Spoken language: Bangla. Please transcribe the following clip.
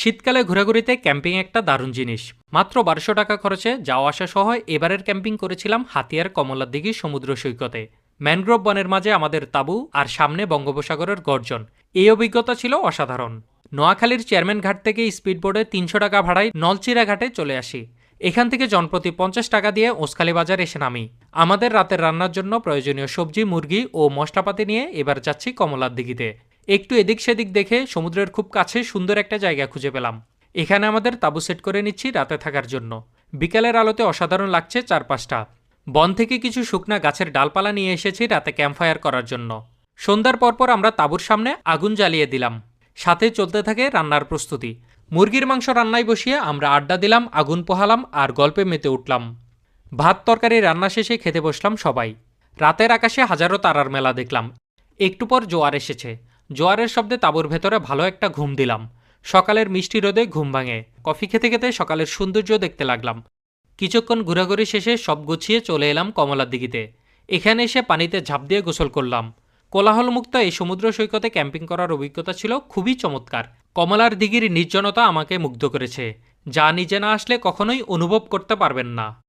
শীতকালে ঘোরাঘুরিতে ক্যাম্পিং একটা দারুণ জিনিস। মাত্র বারোশো টাকা খরচে যাওয়া আসা সহ এবারের ক্যাম্পিং করেছিলাম হাতিয়ার কমলার দিঘি সমুদ্র সৈকতে। ম্যানগ্রোভ বনের মাঝে আমাদের তাঁবু আর সামনে বঙ্গোপসাগরের গর্জন। এই অভিজ্ঞতা ছিল অসাধারণ। নোয়াখালীর চেয়ারম্যান ঘাট থেকে স্পিডবোটে তিনশো টাকা ভাড়ায় নলচিরা ঘাটে চলে আসি। এখান থেকে জনপ্রতি পঞ্চাশ টাকা দিয়ে ওসখালী বাজার এসে নামি। আমাদের রাতের রান্নার জন্য প্রয়োজনীয় সবজি, মুরগি ও মশলাপাতি নিয়ে এবার যাচ্ছি কমলার দিঘিতে একটু এদিক সেদিক দেখে সমুদ্রের খুব কাছে সুন্দর একটা জায়গা খুঁজে পেলাম। এখানে আমাদের তাঁবু সেট করে নিচ্ছি রাতে থাকার জন্য। বিকালের আলোতে অসাধারণ লাগছে চারপাশটা। বন থেকে কিছু শুকনা গাছের ডালপালা নিয়ে এসেছি রাতে ক্যাম্পফায়ার করার জন্য। সন্ধ্যার পরপর আমরা তাঁবুর সামনে আগুন জ্বালিয়ে দিলাম। সাথে চলতে থাকে রান্নার প্রস্তুতি। মুরগির মাংস রান্নায় বসিয়ে আমরা আড্ডা দিলাম, আগুন পোহালাম আর গল্পে মেতে উঠলাম। ভাত তরকারি রান্না শেষে খেতে বসলাম সবাই। রাতের আকাশে হাজারো তারার মেলা দেখলাম। একটু পর জোয়ার এসেছে। জোয়ারের শব্দে তাঁবুর ভেতরে ভালো একটা ঘুম দিলাম। সকালের মিষ্টি রোদে ঘুম ভাঙে। কফি খেতে খেতে সকালের সৌন্দর্য দেখতে লাগলাম। কিছুক্ষণ ঘোরাঘুরি শেষে সব গুছিয়ে চলে এলাম কমলার দিঘিতে। এখানে এসে পানিতে ঝাঁপ দিয়ে গোসল করলাম। কোলাহলমুক্ত এই সমুদ্র সৈকতে ক্যাম্পিং করার অভিজ্ঞতা ছিল খুবই চমৎকার। কমলার দিঘির নির্জনতা আমাকে মুগ্ধ করেছে। যা নিজে না আসলে কখনোই অনুভব করতে পারবেন না।